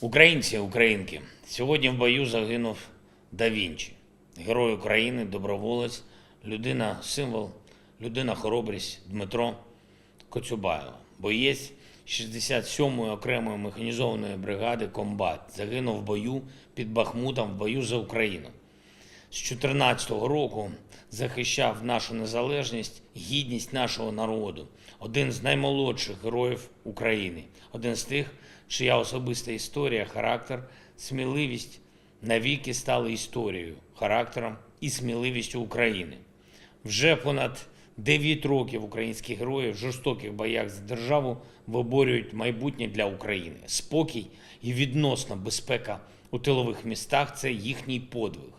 Українці, українки, сьогодні в бою загинув Да Вінчі, герой України, доброволець, людина символ, людина хоробрість Дмитро Коцюбайло, боєць 67-ї окремої механізованої бригади Комбат, загинув в бою під Бахмутом в бою за Україну. З 14 року захищав нашу незалежність, гідність нашого народу. Один з наймолодших героїв України, один з тих, чия особиста історія, характер, сміливість навіки стали історією, характером і сміливістю України. Вже понад 9 років українські герої в жорстоких боях за державу виборюють майбутнє для України. Спокій і відносна безпека у тилових містах це їхній подвиг.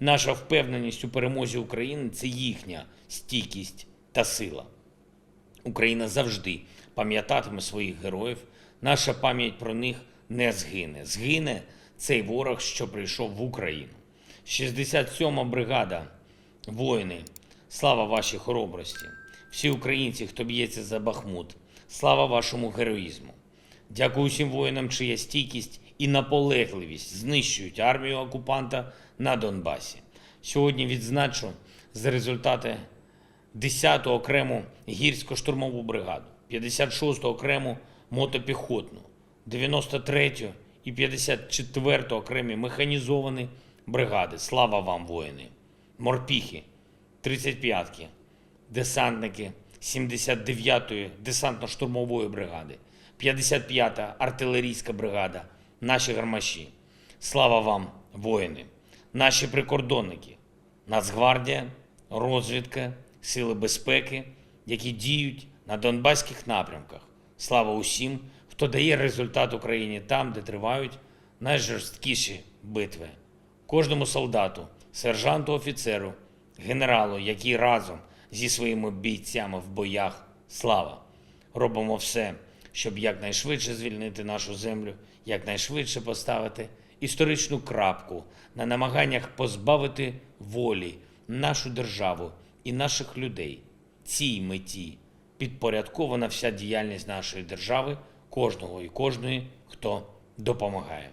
Наша впевненість у перемозі України це їхня стійкість та сила. Україна завжди пам'ятатиме своїх героїв. Наша пам'ять про них не згине. Згине цей ворог, що прийшов в Україну. 67-ма бригада, воїни, слава вашій хоробрості. Всі українці, хто б'ється за Бахмут, слава вашому героїзму. Дякую всім воїнам, чия стійкість і наполегливість знищують армію окупанта на Донбасі. Сьогодні відзначу за результати 10-ту окрему гірсько-штурмову бригаду, 56-ту окрему мотопіхотну, 93-ю і 54-ту окремі механізовані бригади. Слава вам, воїни! Морпіхи, 35-ки, десантники 79-ї десантно-штурмової бригади, 55-та артилерійська бригада, наші гармаші. Слава вам, воїни, наші прикордонники, Нацгвардія, розвідка, сили безпеки, які діють на донбаських напрямках. Слава усім, хто дає результат Україні там, де тривають найжорсткіші битви. Кожному солдату, сержанту, офіцеру, генералу, які разом зі своїми бійцями в боях слава. Робимо все, щоб якнайшвидше звільнити нашу землю, якнайшвидше поставити історичну крапку на намаганнях позбавити волі нашу державу і наших людей. Цій меті підпорядкована вся діяльність нашої держави, кожного і кожної, хто допомагає.